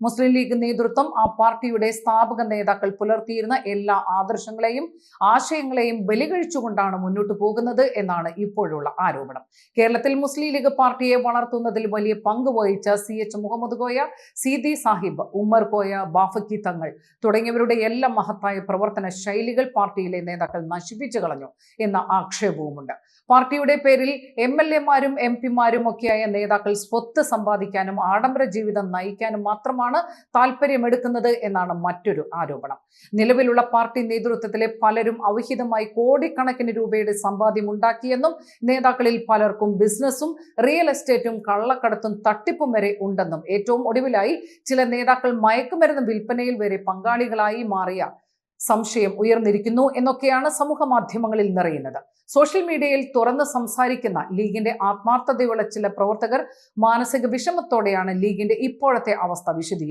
മുസ്ലിം league നേതൃത്വം ആ പാർട്ടിയുടെ സ്ഥാപക നേതാക്കൾ പുലർത്തിയിരുന്ന എല്ലാ ആദർശങ്ങളെയും ആശയങ്ങളെയും ബലികഴിച്ചുകൊണ്ടാണ് മുന്നോട്ട് പോകുന്നത് എന്നാണ് ഇപ്പോഴുള്ള ആരോപണം. കേരളത്തിൽ മുസ്ലിം ലീഗ് പാർട്ടിയെ വളർത്തുന്നതിൽ വലിയ പങ്ക് വഹിച്ച സി എച്ച് മുഹമ്മദ് കോയ സീതി സാഹിബ് ഉമ്മർ കോയ ബാഫക്കി തങ്ങൾ തുടങ്ങിയവരുടെ എല്ലാ മഹത്തായ പ്രവർത്തന ശൈലികൾ പാർട്ടിയിലെ നേതാക്കൾ നശിപ്പിച്ചു കളഞ്ഞു എന്ന ആക്ഷേപവുമുണ്ട്. പാർട്ടിയുടെ പേരിൽ എം എൽ എമാരും എം പിമാരും ഒക്കെയായ നേതാക്കൾ സ്വത്ത് സമ്പാദിക്കാനും ആഡംബര ജീവിതം നയിക്കാനും മാത്രമാണ് താല്പര്യമെടുക്കുന്നത് എന്നാണ് മറ്റൊരു ആരോപണം. നിലവിലുള്ള പാർട്ടി നേതൃത്വത്തിലെ പലരും അവിഹിതമായി കോടിക്കണക്കിന് രൂപയുടെ സമ്പാദ്യം ഉണ്ടാക്കിയെന്നും നേതാക്കളിൽ പലർക്കും ബിസിനസ്സും റിയൽ എസ്റ്റേറ്റും കള്ളക്കടത്തും തട്ടിപ്പും വരെ ഉണ്ടെന്നും ഏറ്റവും ഒടുവിലായി ചില നേതാക്കൾ മയക്കുമരുന്ന് വിൽപ്പനയിൽ വരെ പങ്കാളികളായി മാറിയ സംശയം ഉയർന്നിരിക്കുന്നു എന്നൊക്കെയാണ് സമൂഹ മാധ്യമങ്ങളിൽ നിറയുന്നത്. സോഷ്യൽ മീഡിയയിൽ തുറന്ന് സംസാരിക്കുന്ന ലീഗിന്റെ ആത്മാർത്ഥതയുള്ള ചില പ്രവർത്തകർ മാനസിക വിഷമത്തോടെയാണ് ലീഗിന്റെ ഇപ്പോഴത്തെ അവസ്ഥ വിശദീകരിക്കുന്നത്.